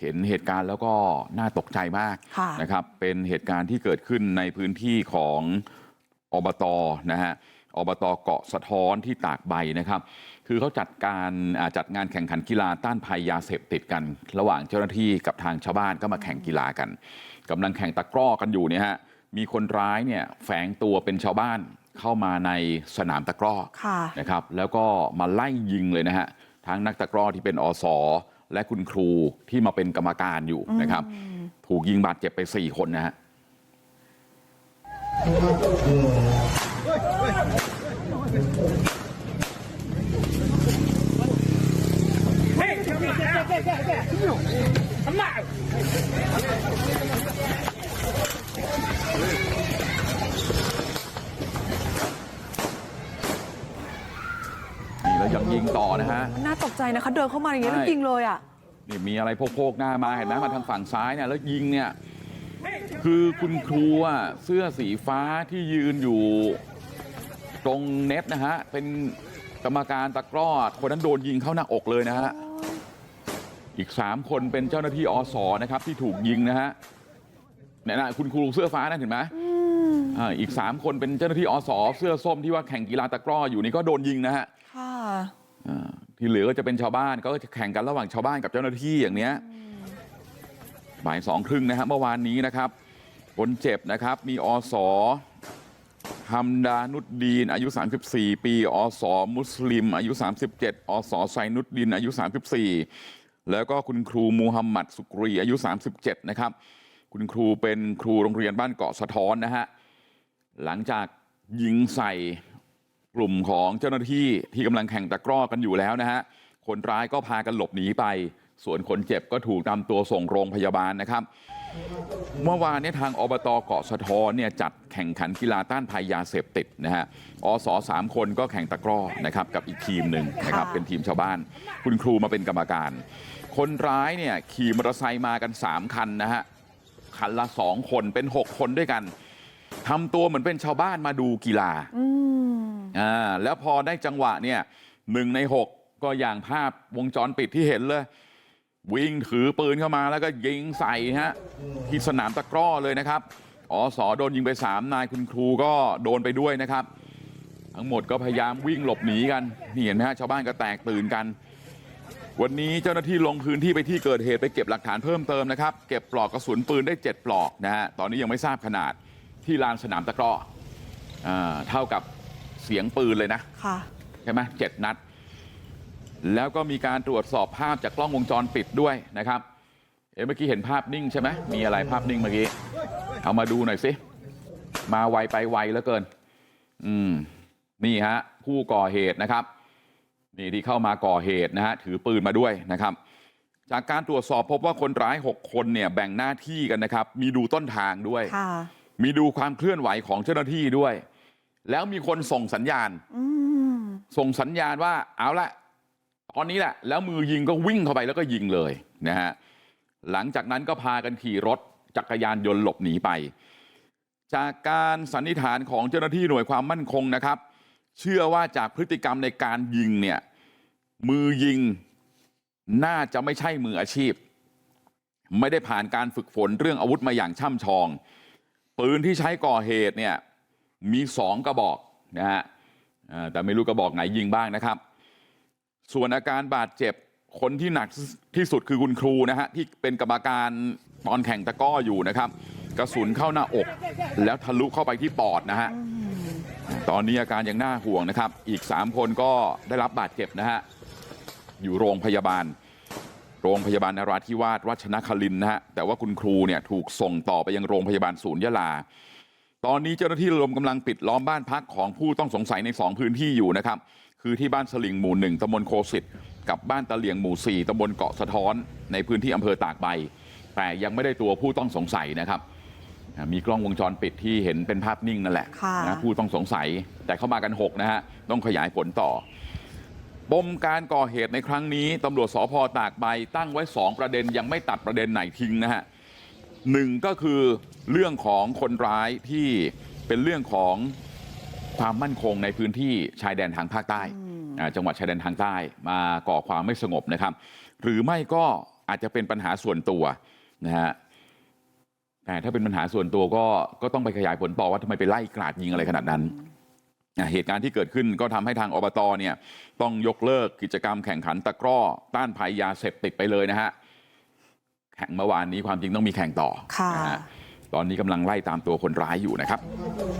เห็นเหตุการณ์แล้วก็น่าตกใจมากค่ะนะครับเป็นเหตุการณ์ที่เกิดขึ้นในพื้นที่ของอบตนะฮะอบตเกาะสะท้อนที่ตากใบนะครับคือเขาจัดการอ่าจัดงานแข่งขันกีฬาต้านภัยยาเสพติดกัน ระหว่างเจ้าหน้าที่กับทางชาวบ้านก็มาแข่งกีฬากันกำลังแข่งตะกร้อกันอยู่เนี่ยฮะมีคนร้ายเนี่ยแฝงตัวเป็นชาวบ้านเข้ามาในสนามตะกร้อค่ะนะครับแล้วก็มาไล่ยิงเลยนะฮะทั้งนักตะกร้อที่เป็นอส และคุณครูที่มาเป็นกรรมการอยู่นะครับถูกยิงบาดเจ็บไป4คนนะฮะนี่ ยังยิงต่อนะฮะน่าตกใจนะคะเดินเข้ามาอย่างเงี้ยแล้วใช่ยิงเลยอะนี่มีอะไรโพกๆหน้ามาเห็นไหมมาทางฝั่งซ้ายเนี่ยแล้วยิงเนี่ยคือคุณครูอะเสื้อสีฟ้าที่ยืนอยู่ตรงเน็ตนะฮะเป็นกรรมการตะกร้อคนนั้นโดนยิงเข้าหน้าอกเลยนะฮะอีกสามคนเป็นเจ้าหน้าที่อสนะครับที่ถูกยิงนะฮะเนี่ยนะคุณครูเสื้อฟ้านั่นเห็นไหมอ่าอีกสามคนเป็นเจ้าหน้าที่อสเสื้อส้มที่ว่าแข่งกีฬาตะกร้ออยู่นี่ก็โดนยิงนะฮะค่ะอ่า ที่เหลือก็จะเป็นชาวบ้านก็จะแข่งกันระหว่างชาวบ้านกับเจ้าหน้าที่อย่างเนี้ยบ่ายสองครึ่งนะฮะเมื่อวานนี้นะครับคนเจ็บนะครับมีอสฮัมดานุดดีนอายุ 34 ปีอสมุสลิม อายุ 37อสไซนุดดินอายุ 34 แล้วก็คุณครูมูฮัมหมัดสุกรีอายุ 37 นะครับ คุณครูเป็นครูโรงเรียนบ้านเกาะสะท้อนนะฮะหลังจากยิงใส่ กลุ่มของเจ้าหน้าที่ที่กำลังแข่งตะกร้อกันอยู่แล้วนะฮะคนร้ายก็พากันหลบหนีไปส่วนคนเจ็บก็ถูกนำตัวส่งโรงพยาบาลนะครับเมื่อวานเนี้ทางอบตเกาะสะท้อนเนี่ยจัดแข่งขันกีฬาต้านภัยยาเสพติดนะฮะอสสามคนก็แข่งตะกร้อนะครับกับอีกทีมหนึ่งนะครับค่ะเป็นทีมชาวบ้าน คุณครูมาเป็นกรรมการ คนร้ายเนี่ยขี่มอเตอร์ไซค์มากันสามคันนะฮะคันละสองคนเป็นหกคนด้วยกันทำตัวเหมือนเป็นชาวบ้านมาดูกีฬา อ่าแล้วพอได้จังหวะเนี่ยหนึ่งในหกก็อย่างภาพวงจรปิดที่เห็นเลยวิ่งถือปืนเข้ามาแล้วก็ยิงใส่ฮะที่สนามตะกร้อเลยนะครับอสอโดนยิงไปสามนายคุณครูก็โดนไปด้วยนะครับ ทั้งหมดก็พยายามวิ่งหลบหนีกันนี่เห็นไหมฮะชาวบ้านก็แตกตื่นกัน วันนี้เจ้าหน้าที่ลงพื้นที่ไปที่เกิดเหตุไปเก็บหลักฐานเพิ่มเติมนะครับ เก็บปลอกกระสุนปืนได้ 7 ปลอกนะฮะตอนนี้ยังไม่ทราบขนาดที่ลานสนามตะกร้อเท่ากับ เสียงปืนเลยนะค่ะใช่ไหมเจ็ดนัดแล้วก็มีการตรวจสอบภาพจากกล้องวงจรปิดด้วยนะครับเอ๊ะเมื่อกี้เห็นภาพนิ่งใช่ไหมมีอะไรภาพนิ่งเมื่อกี้เอามาดูหน่อยสิมาไวไปไวเหลือเกินอืมนี่ฮะผู้ก่อเหตุนะครับนี่ที่เข้ามาก่อเหตุนะฮะถือปืนมาด้วยนะครับ จากการตรวจสอบพบว่าคนร้าย 6 คนเนี่ยแบ่งหน้าที่กันนะครับ มีดูต้นทางด้วยค่ะมีดูความเคลื่อนไหวของเจ้าหน้าที่ด้วย แล้วมีคนส่งสัญญาณอืมส่งสัญญาณว่าเอาละตอนนี้แหละแล้วมือยิงก็วิ่งเข้าไปแล้วก็ยิงเลยนะฮะหลังจากนั้นก็พากันขี่รถจักรยานยนต์หลบหนีไปจากการสันนิษฐานของเจ้าหน้าที่หน่วยความมั่นคงนะครับ เชื่อว่าจากพฤติกรรมในการยิงเนี่ยมือยิงน่าจะไม่ใช่มืออาชีพ ไม่ได้ผ่านการฝึกฝนเรื่องอาวุธมาอย่างช่ำชองปืนที่ใช้ก่อเหตุเนี่ย มีสองกระบอกนะฮะแต่ไม่รู้กระบอกไหนยิงบ้างนะครับส่วนอาการบาดเจ็บคนที่หนักที่สุดคือคุณครูนะฮะที่เป็นกรรมการตอนแข่งตะก้ออยู่นะครับกระสุนเข้าหน้าอกแล้วทะลุเข้าไปที่ปอดนะฮะตอนนี้อาการยังน่าห่วงนะครับอีก3คนก็ได้รับบาดเจ็บนะฮะอยู่โรงพยาบาล โรงพยาบาลนราธิวาสวัชนครินนะฮะแต่ว่าคุณครูเนี่ยถูกส่งต่อไปยังโรงพยาบาลศูนย์ยะลา ตอนนี้เจ้าหน้าที่ระดมกำลังปิดล้อมบ้านพักของผู้ต้องสงสัยใน2พื้นที่อยู่นะครับคือที่บ้านสลิงหมู่หนึ่งตำบลโคสิตกับบ้านตะเลียงหมู่สี่ตำบลเกาะสะท้อนในพื้นที่อำเภอตากใบแต่ยังไม่ได้ตัวผู้ต้องสงสัยนะครับอ่ามีกล้องวงจรปิดที่เห็นเป็นภาพนิ่งนั่นแหละค่ะนะผู้ต้องสงสัยแต่เข้ามากัน6นะฮะต้องขยายผลต่อปมการก่อเหตุในครั้งนี้ตำรวจสพตากใบตั้งไว้ 2 ประเด็นยังไม่ตัดประเด็นไหนทิ้งนะฮะ หนึ่งก็คือเรื่องของคนร้ายที่เป็นเรื่องของความมั่นคงในพื้นที่ชายแดนทางภาคใต้อ่าจังหวัดชายแดนทางใต้มาก่อความไม่สงบนะครับ หรือไม่ก็อาจจะเป็นปัญหาส่วนตัวนะฮะแต่ถ้าเป็นปัญหาส่วนตัวก็ก็ต้องไปขยายผลต่อว่าทำไมไปไล่กราดยิงอะไรขนาดนั้นอะเหตุการณ์ที่เกิดขึ้นก็ทำให้ทางอบตเนี่ยต้องยกเลิกกิจกรรมแข่งขันตะกร้อต้านภัยยาเสพติดไปเลยนะฮะแข่งเมื่อวานนี้ความจริงต้องมีแข่งต่อค่ะนะฮะตอนนี้กำลังไล่ตามตัวคนร้ายอยู่นะครับอืม